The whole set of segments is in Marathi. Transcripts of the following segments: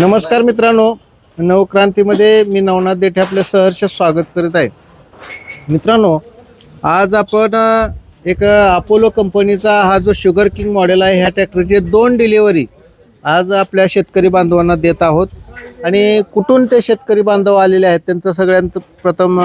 नमस्कार मित्रांनो. नवक्रांतीमध्ये मी नवनाथ देठे आपलं सहर्ष स्वागत करीत आहे. मित्रांनो आज आपण एक अपोलो कंपनीचा हा जो शुगर किंग मॉडेल आहे ह्या ट्रॅक्टरची दोन डिलिव्हरी आज आपल्या शेतकरी बांधवांना देत आहोत. आणि कुठून ते शेतकरी बांधव आलेले आहेत त्यांचं सगळ्यांचं प्रथम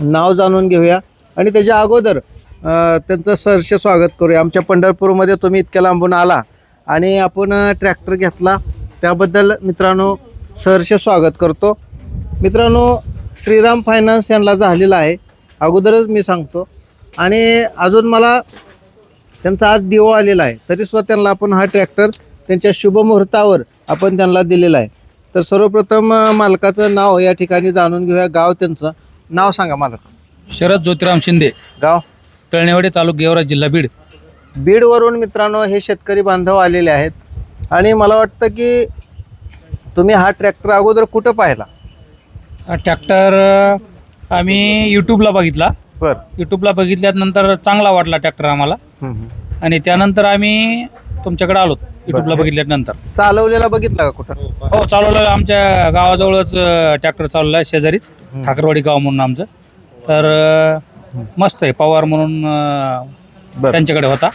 नाव जाणून घेऊया. आणि त्याच्या अगोदर त्यांचं सहर्ष स्वागत करूया. आमच्या पंढरपूरमध्ये तुम्ही इतक्या लांबून आला. आणि आपण ट्रॅक्टर घेतला. त्याबद्दल मित्रांनो सहर्ष स्वागत करतो. मित्रांनो श्रीराम फायनान्स यांना झालेला आहे. अगोदरच मी सांगतो. आणि अजून मला त्यांचा आज दिवो आलेला आहे. तरीसुद्धा त्यांना आपण हा ट्रॅक्टर त्यांच्या शुभमुहूर्तावर आपण त्यांना दिलेला आहे. तर सर्वप्रथम मालकाचं नाव या ठिकाणी जाणून घेऊया. गाव त्यांचं. नाव सांगा मालक. शरद ज्योतिराम शिंदे. गाव? तळणेवाडी तालुका जिल्हा बीड. बीडवरून मित्रांनो हे शेतकरी बांधव आलेले आहेत. आणि मला वाटतं की तुम्ही हा ट्रॅक्टर अगोदर कुठं पाहिला? ट्रॅक्टर आम्ही यूट्यूबला बघितला. बर. यूट्यूबला बघितल्यानंतर चांगला वाटला ट्रॅक्टर आम्हाला. आणि त्यानंतर आम्ही तुमच्याकडे आलो यूट्यूबला बघितल्यानंतर चालवलेला बघितला का कुठं? हो चालवलं आमच्या गावाजवळच ट्रॅक्टर चालवला आहे शेजारीच. ठाकरवाडी गाव म्हणून आमचं. तर मस्त आहे पवार म्हणून बरं. त्यांच्याकडे होता.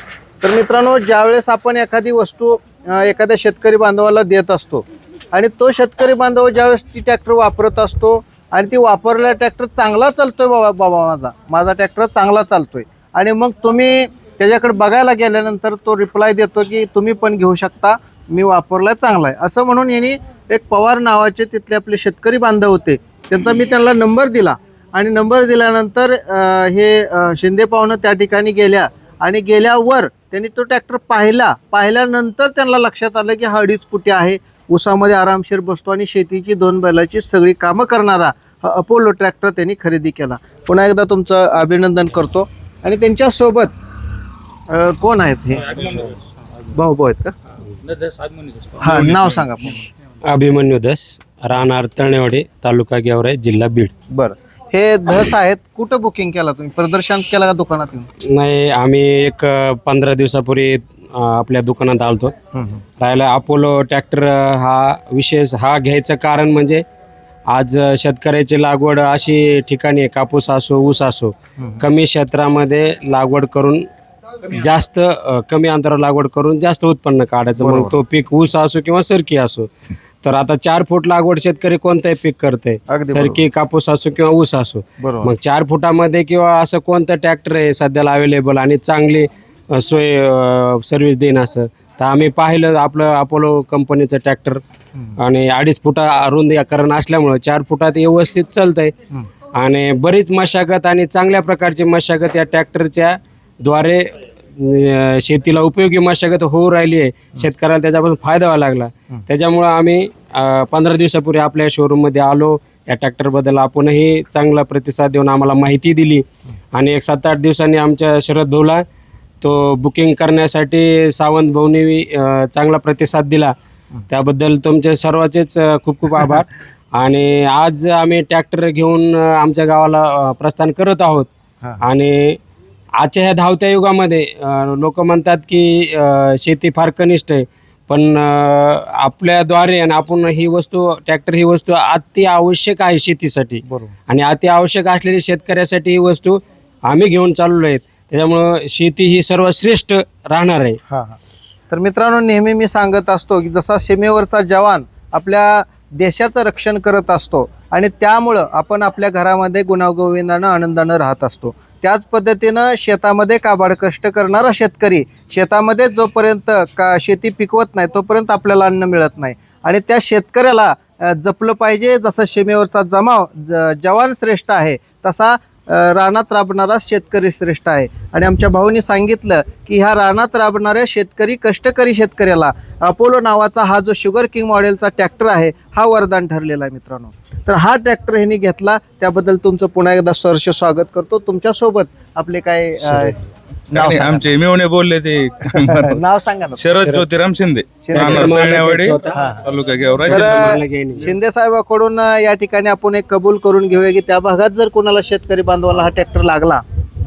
तर मित्रांनो ज्यावेळेस आपण एखादी वस्तू अं, एखाद्या शेतकरी बांधवाला देत असतो आणि तो शेतकरी बांधव ज्यावेळेस ती ट्रॅक्टर वापरत असतो आणि ती वापरलेला ट्रॅक्टर चांगला चालतोय बाबा बाबा माझा माझा ट्रॅक्टर चांगला चालतोय. आणि मग तुम्ही त्याच्याकडे बघायला गेल्यानंतर तो रिप्लाय देतो की तुम्ही पण घेऊ शकता मी वापरलाय चांगला आहे असं म्हणून यांनी एक पवार नावाचे तिथले आपले शेतकरी बांधव होते त्यांचा मी त्यांना नंबर दिला. आणि नंबर दिल्यानंतर अं, हे अं, शिंदे पाहुणं त्या ठिकाणी गेल्या. आणि गेल्यावर त्यांनी तो ट्रॅक्टर पाहिला पाहिल्यानंतर त्यांना लक्षात आलं की हा अडीच फुटी आहे. ऊसामध्ये आरामशीर बसतो आणि शेतीची दोन बैलाची सगळी कामं करणारा हा अपोलो ट्रॅक्टर त्यांनी खरेदी केला. पुन्हा एकदा तुमचं अभिनंदन करतो. आणि त्यांच्यासोबत कोण आहेत हे? भाऊ भाऊ आहेत का? हा नाव सांगा. अभिमन्यू दस राहणार तळणेवाडी तालुका गेवराई जिल्हा बीड. बरं. हे धस आहेत. कुठं बुकिंग केला तुम्ही? प्रदर्शन केला का दुकानात येऊन? नाही आम्ही एक पंधरा दिवसापूर्वी अ, आपल्या दुकानात आलतो. राहिला अपोलो ट्रॅक्टर हा विशेष हा घ्यायचं कारण म्हणजे आज शेतकऱ्याची लागवड अशी ठिकाणी आहे, कापूस असो ऊस असो कमी क्षेत्रामध्ये लागवड करून जास्त अ, कमी अंतरावर लागवड करून जास्त उत्पन्न काढायचं. मग. तो पीक ऊस असो किंवा सरकी असो तर आता चार फूट लागवड शेतकरी कोणतंही पीक करते अगदी बरोबर. सरकी कापूस असो किंवा ऊस असो. बरोबर. मग चार फुटामध्ये किंवा असं कोणतं ट्रॅक्टर आहे सध्याला अवेलेबल आणि चांगली अ, सोय सर्व्हिस देईन असं. तर आम्ही पाहिलं आपलं अपोलो कंपनीचं ट्रॅक्टर आणि अडीच फुटा रुंदीकरण असल्यामुळं चार फुटात व्यवस्थित चालतंय. हम्म. आणि बरीच मशागत आणि चांगल्या प्रकारची मशागत या ट्रॅक्टरच्या द्वारे अ, शेतीला उपयोगी मशागत होऊ राहिली आहे. शेतकऱ्याला त्याच्यापासून फायदा व्हायला लागला. त्याच्यामुळं आम्ही पंधरा दिवसापूर्वी आपल्या शोरूममध्ये आलो. या ट्रॅक्टरबद्दल आपणही चांगला प्रतिसाद देऊन आम्हाला माहिती दिली. आणि एक सात आठ दिवसांनी आमच्या शरद भाऊला तो बुकिंग करण्यासाठी सावंत भाऊनी अ, चांगला प्रतिसाद दिला. त्याबद्दल तुमचे सर्वांचेच अ, खूप खूप आभार. आणि आज आम्ही ट्रॅक्टर घेऊन अ, आमच्या गावाला अ, प्रस्थान करत आहोत. हा. आणि आजच्या ह्या धावत्या युगामध्ये लोक म्हणतात की शेती फार कनिष्ठ आहे. पण आपल्याद्वारे आणि आपण ही वस्तू ट्रॅक्टर ही वस्तू अति आवश्यक आहे शेतीसाठी. बरोबर. आणि अति आवश्यक असलेली शेतकऱ्यासाठी ही वस्तू आम्ही घेऊन चाललो आहेत. त्याच्यामुळं शेती ही सर्वश्रेष्ठ राहणार आहे. हा हा. तर मित्रांनो नेहमी मी सांगत असतो की जसा सीमेवरचा जवान आपल्या देशाचं रक्षण करत असतो आणि त्यामुळं आपण आपल्या घरामध्ये गुणागोविंदानं आनंदानं राहत असतो. त्याच पद्धतीनं शेतामध्ये काबाड कष्ट करणारा शेतकरी शेतामध्ये जोपर्यंत का शेती पिकवत नाही तोपर्यंत आपल्याला अन्न मिळत नाही. आणि त्या शेतकऱ्याला जपलं पाहिजे. जसं सीमेवरचा जमाव ज जवान श्रेष्ठ आहे तसा रानात राबणारा शेतकरी श्रेष्ठ आहे. आणि आमच्या भाऊनी सांगितलं की ह्या रानात राबणाऱ्या शेतकरी कष्टकरी शेतकऱ्याला अपोलो नावाचा हा जो शुगर किंग मॉडेलचा ट्रॅक्टर आहे हा वरदान ठरलेला आहे मित्रांनो. तर हा ट्रॅक्टर ह्यांनी घेतला. त्याबद्दल तुमचं पुन्हा एकदा सहर्ष स्वागत करतो. तुमच्यासोबत आपले काय नाव सांगा. आमचे मिळवणे बोलले ते नाव सांगा ना शरद ज्योतिराम शिंदे शिंदे. राहणार तळण्यावाडी हा. तालुका जिल्हा. शिंदे साहेबाकडून या ठिकाणी आपण एक कबूल करून घेऊया की त्या भागात जर कोणाला शेतकरी बांधवाला हा ट्रॅक्टर लागला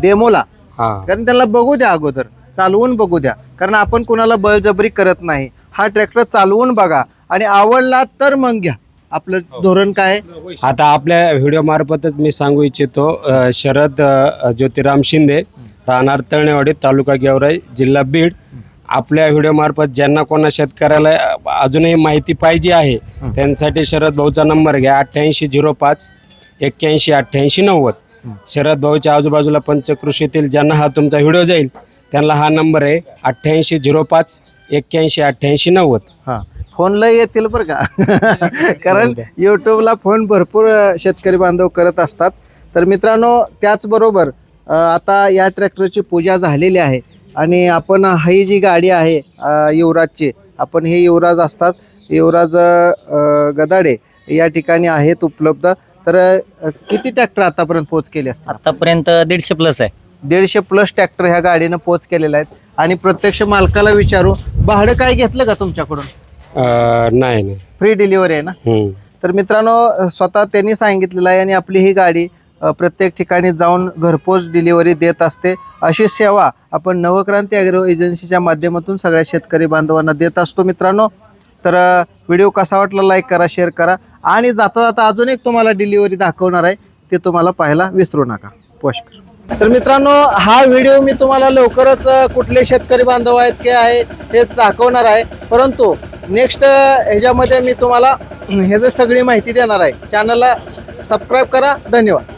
डेमोला कारण त्यांना बघू द्या अगोदर चालवून बघू द्या कारण आपण कुणाला बळजबरी करत नाही हा ट्रॅक्टर चालवून बघा आणि आवडला तर मग घ्या आपलं धोरण काय? आहे? आता आपल्या व्हिडिओ मार्फतच मी सांगू इच्छितो अ, शरद अ, ज्योतिराम शिंदे राहणार तळणेवाडी तालुका गेवराई जिल्हा बीड. आपल्या व्हिडिओ मार्फत ज्यांना कोणा शेतकऱ्याला अ, अजूनही माहिती पाहिजे आहे त्यांसाठी शरद भाऊचा नंबर घ्या अठ्ठ्याऐंशी झिरो पाच एक्क्याऐंशी अठ्ठ्याऐंशी नव्वद. शरद भाऊच्या आजूबाजूला पंचकृषीतील ज्यांना हा तुमचा व्हिडिओ जाईल त्यांना हा नंबर आहे अठ्ठ्याऐंशी झिरो पाच एक्क्याऐंशी अठ्ठ्याऐंशी नव्वद. हा. फोनला येतील बरं का? कारण यूट्यूबला फोन भरपूर शेतकरी बांधव करत असतात. तर मित्रांनो त्याचबरोबर आता या ट्रॅक्टरची पूजा झालेली आहे. आणि आपण ही जी गाडी आहे युवराजची आपण हे युवराज असतात. युवराज गदाडे या ठिकाणी आहेत उपलब्ध. तर किती ट्रॅक्टर आतापर्यंत पोच केले असतात? आतापर्यंत दीडशे प्लस आहे. दीडशे प्लस ट्रॅक्टर ह्या गाडीनं पोच केलेले आहेत. आणि प्रत्यक्ष मालकाला विचारू भाडं काय घेतलं का तुमच्याकडून? अ, नाही नाही. फ्री डिलिव्हरी आहे ना? हम्म. तर मित्रांनो स्वतः त्यांनी सांगितलेलं आहे आणि आपली ही गाडी अ, प्रत्येक ठिकाणी जाऊन घरपोच डिलिव्हरी देत असते. अशी सेवा आपण नवक्रांती ॲग्रो एजन्सीच्या माध्यमातून सगळ्या शेतकरी बांधवांना देत असतो मित्रांनो. तर अ, व्हिडिओ कसा वाटला लाईक करा शेअर करा. आणि जाता जाता अजून एक तुम्हाला डिलिव्हरी दाखवणार आहे. ते तुम्हाला पाहायला विसरू नका. पोस्ट तर मित्रांनो हा व्हिडिओ मी तुम्हाला लवकरच अ, कुठले शेतकरी बांधव आहेत की आहे हे दाखवणार आहे. परंतु नेक्स्ट ह्याच्यामध्ये मी तुम्हाला ह्याचं सगळी माहिती देणार आहे. चॅनलला सबस्क्राईब करा. धन्यवाद.